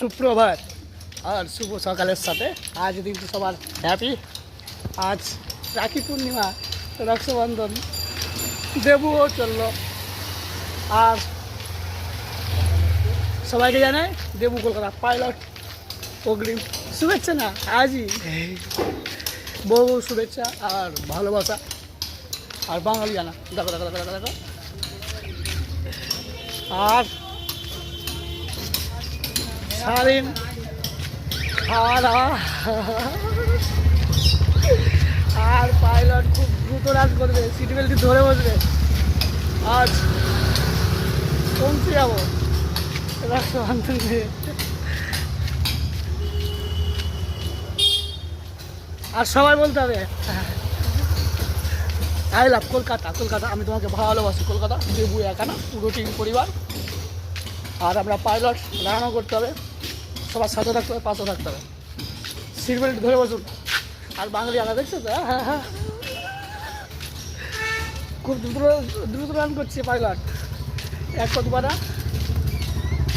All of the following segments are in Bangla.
সুপ্রভাত। আর শুভ সকালের সাথে। আজ দিনটি সবার হ্যাপি আজ রাখি পূর্ণিমা, রক্ষাবন্ধন, দেবুও চলল। আর সবাইকে জানাই দেবু কলকাতা পাইলট, অগ্রিম শুভেচ্ছা না, আজই বহু বউ শুভেচ্ছা আর ভালোবাসা। আর বাঙালি জানা। দেখো দেখো দেখো দেখো দেখো আর সারাদিন খাওয়া আর পাইলট খুব দ্রুত রাজ করবে, সিট বেল্টটি ধরে বসবে। আজ পৌঁছে যাব। আর সবাই বলতে হবে, আই লাভ কলকাতা কলকাতা, আমি তোমাকে ভালোবাসি, কলকাতা, দেবু একা না, পুরো টিম পরিবার। আর আমরা পাইলট রানও করতে হবে। সবার সাথে থাকতে হবে, পাশে থাকতে হবে। সিট বেল্ট ধরে বসুন আর বাঙালি আনা দেখছ তো? হ্যাঁ হ্যাঁ। খুব দ্রুত দ্রুত রান করছে পাইলট এক পা দুবার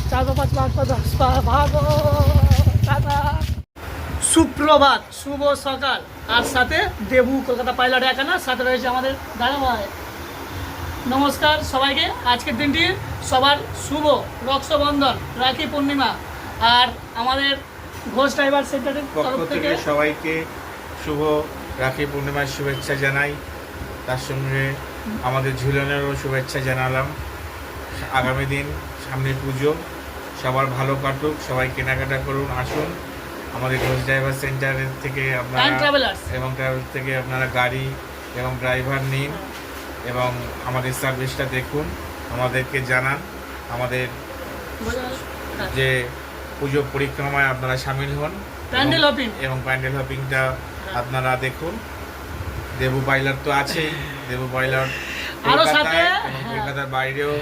চার পা পাঁচ পা দশ পা ভাগো। সুপ্রভাত, শুভ সকাল। আর সাথে দেবু, কলকাতা পাইলট একানা সাথে রয়েছে আমাদের দাদাভাই। নমস্কার সবাইকে। আজকের দিনটি সবার শুভ রক্ষাবন্ধন রাখি পূর্ণিমা। আর আমাদের ঘোষ ড্রাইভার সেন্টারের পক্ষ তরফ থেকে সবাইকে শুভ রাখি পূর্ণিমার শুভেচ্ছা জানাই। তার সঙ্গে আমাদের ঝুলনেরও শুভেচ্ছা জানালাম। আগামী দিন সামনে পুজো সবার ভালো কাটুক সবাই কেনাকাটা করুন আসুন। আমাদের ঘোষ ড্রাইভার সেন্টারের থেকে আপনারা এবং ট্রাভেল থেকে আপনারা গাড়ি এবং ড্রাইভার নিন এবং আমাদের সার্ভিসটা দেখুন আমাদেরকে জানান আমাদের যে পুজো পরিক্রমায় আপনারা সামিল হন প্যান্ডেল হপিং। এবং প্যান্ডেল হপিংটা আপনারা দেখুন। দেবু পাইলট তো আছেই। দেবু পাইলট আরও কলকাতায় সাথে- এবং হ্যাঁ। কলকাতার বাইরেও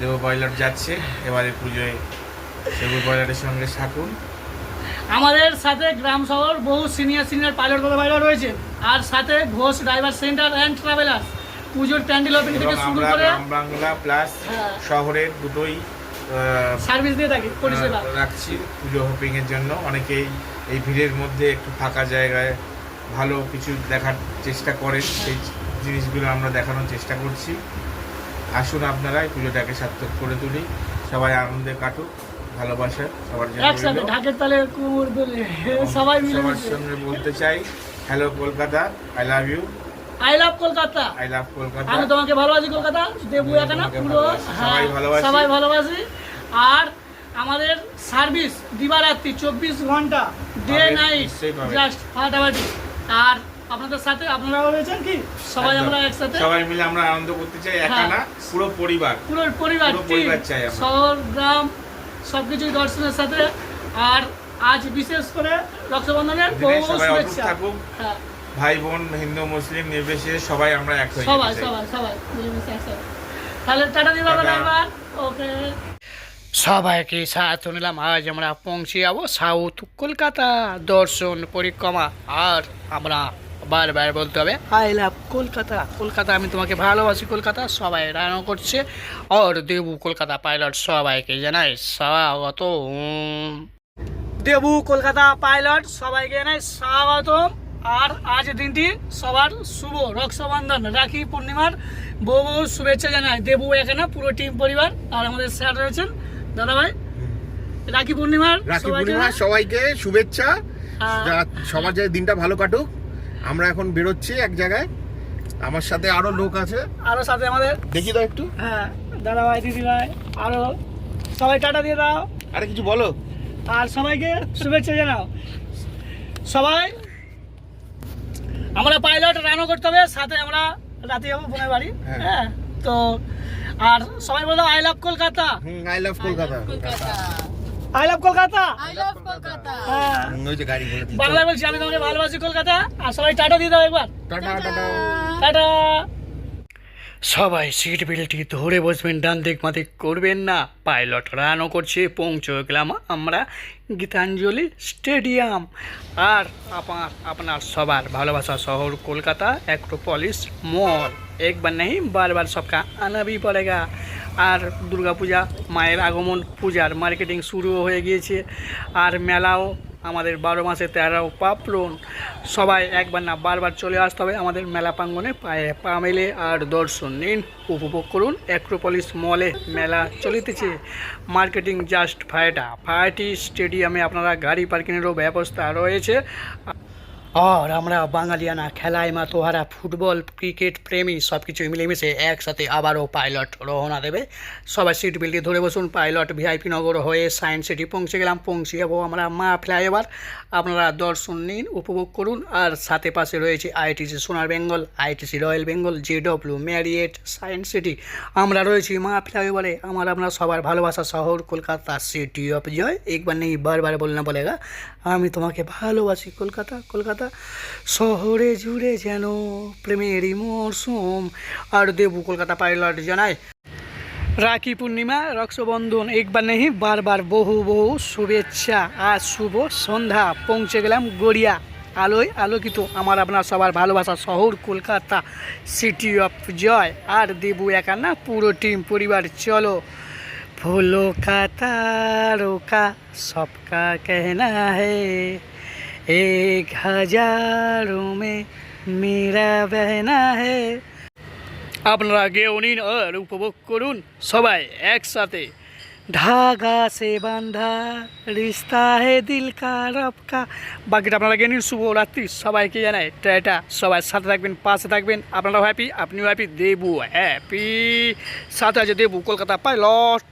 দেবু পাইলট যাচ্ছে। এবারে পুজোয় দেবু পাইলটের সঙ্গে থাকুন। আমাদের সাথে গ্রাম শহর বহু সিনিয়র সিনিয়র পাইলট কত পাইলট রয়েছে। আর সাথে Ghosh driver centre and travellers পুজোর প্যান্ডেল ওপেন থেকে শুরু করে বাংলা প্লাস হ্যাঁ। শহরের দুটোই সার্ভিস দিয়ে থাকি পরিষেবা। রাখছি পুজো হোপিং এর জন্য। অনেকেই এই ভিড়ের মধ্যে একটু ফাঁকা জায়গায় ভালো কিছু দেখার চেষ্টা করে। সেই জিনিসগুলো আমরা দেখানোর চেষ্টা করছি। আসুন আপনারা এই পুজোটাকে সার্থক করে তুলি। সবাই আনন্দে কাটুক ভালোবাসা সবার জন্য একসাথে ঢাকের তালে কুমুর সবাই মিলে সবার সঙ্গে বলতে চাই hello Kolkata I love you I love Kolkata I love Kolkata আমি তোমাকে ভালোবাসি কলকাতা? দেবু একানা পুরো। হ্যাঁ, সবাই ভালোবাসি। সবাই ভালোবাসি। আর আমাদের সার্ভিস দিবারাত্রি চব্বিশ ঘণ্টা ডে নাইট জাস্ট ফাটাফাটি। আর আপনাদের সাথে আপনারাও রয়েছেন কি? সবাই আমরা একসাথে। সবাই মিলে আমরা আনন্দ করতে চাই একা হ্যাঁ। না পুরো পরিবার। পুরো পরিবার পরিবার চাই শহর গ্রাম সবকিছুই দর্শনের সাথে। আর আজ বিশেষ করে রক্ষাবন্ধনের বহু শুভেচ্ছা। থাকুক। হ্যাঁ। ভাই বোন হিন্দু মুসলিম নির্বিশেষে সবাই আমরা এক হয়ে সবাই সবাই সবাই মিলেমিশে একসাথে তাহলে টাটা টাটা। একবার ওকে। সবাইকে সাথে নিলাম। আজ আমরা পৌঁছে যাব সাউথ কলকাতা। দর্শন পরিক্রমা আর আমরা বারবার বলতে হবে আই লাভ কলকাতা। কলকাতা আমি তোমাকে ভালোবাসি কলকাতা। সবাই রানও করছে। আর দেবু কলকাতা পাইলট সবাইকে জানাই স্বাগত দেবু কলকাতা পাইলট সবাইকে জানাই স্বাগতম। আর আজ দিনটি সবার শুভ রক্ষাবন্ধন রাখি পূর্ণিমার বউ বউ শুভেচ্ছা জানাই। দেবু এখানে পুরো টিম পরিবার আর আমাদের স্যার রয়েছেন দাদা ভাই রাখি পূর্ণিমার রাখি পূর্ণিমা সবাইকে শুভেচ্ছা। সবার যে দিনটা ভালো কাটুক আমরা এখন বেরোচ্ছি এক জায়গায়। আমার সাথে আরও লোক আছে। আরও সাথে আমাদের দেখি তো একটু। হ্যাঁ দাদা ভাই দিদি ভাই আরও সবাই টাটা দিয়ে দাও। আরে কিছু বলো। আর সবাইকে শুভেচ্ছা জানাও। সবাই আমরা পাইলট রানও করতে হবে সাথে আমরা রাতে যাব বোনের বাড়ি। হ্যাঁ। হ্যাঁ তো আর সবাই বলো I love Kolkata. I love Kolkata. I love Kolkata. I Kolkata? হ্যাঁ। বলে বলছি আমি তোমাকে ভালোবাসি কলকাতা। আর সবাই টাটা দিয়ে দাও একবার। টাটা টাটা। টাটা। সবাই সিট বেল্টটি ধরে বসবেন ডান দিক মাদিক করবেন না। পাইলট রানও করছে পৌঁছে গেলাম আমরা। গীতাঞ্জলি স্টেডিয়াম। আর আপনার আপনার সবার ভালোবাসা শহর কলকাতা অ্যাক্রোপলিস মল। একবার নেই, বারবার সবকা আনাবি পড়েগা। আর দুর্গাপূজা, মায়ের আগমন, পূজার মার্কেটিং শুরু হয়ে গিয়েছে। আর মেলাও আমাদের বারো মাসে তেরো পাপলন সবাই একবার না বারবার চলে আসতে হবে আমাদের মেলা প্রাঙ্গনে পায়ে পা মেলে আর দর্শন নিন, উপভোগ করুন অ্যাক্রোপলিস মলে মেলা চলিতেছে। মার্কেটিং জাস্ট ফায়টা ফায়াটি স্টেডিয়ামে আপনারা গাড়ি পার্কিংয়েরও ব্যবস্থা রয়েছে। আর আমরা বাঙালিয়ানা, খেলায় মা তোহারা, ফুটবল, ক্রিকেট, প্রেমী সব কিছু মিলেমিশে একসাথে আবারও পাইলট রওনা দেবে। সবাই সিট বেল্টে ধরে বসুন, পাইলট ভিআইপি নগর হয়ে সায়েন্স সিটি পৌঁছে গেলাম পৌঁছে যাব আমরা মা ফ্লাইওভার আপনারা দর্শন নিন, উপভোগ করুন, আর সাথে পাশে রয়েছে ITC Sonar Bengal, ITC Royal Bengal, JW Marriott, Science City. আমরা রয়েছি মা ফ্লাইওভারে আমার আপনার সবার ভালোবাসা শহর, কলকাতা সিটি অফ জয়। একবার নেই, বারবার বলনা বলেগা। আমি তোমাকে ভালোবাসি, কলকাতা কলকাতা শহরে জুড়ে যেন প্রেমেরই মরশুম। আর দেবু কলকাতা পাইলট জানায়, রাখি পূর্ণিমা রক্ষাবন্ধন একবার নেই, বারবার বহু বহু শুভেচ্ছা আর শুভ সন্ধ্যা। পৌঁছে গেলাম গড়িয়া, আলোয় আলোকিত। আমার আপনার সবার ভালোবাসা শহর, কলকাতা সিটি অফ জয় আর দেবু একা না, পুরো টিম পরিবার, চলো। फूलों का तारों का सबका कहना है एक हजारों में मेरा बहना है আপনারা গেও নিন আর উপভোগ করুন সবাই একসাথে ধাগা সে বান্ধা রিস্তা হে দিল কা রব কা বাকিটা আপনারা গিয়ে নিন শুভরাত্রি সবাইকে জানাই এটা সবাই সাথে থাকবেন পাশে থাকবেন আপনারাও হ্যাপি আপনিও হ্যাপি দেবু হ্যাপি সাথে আছে দেবু কলকাতা পাইলট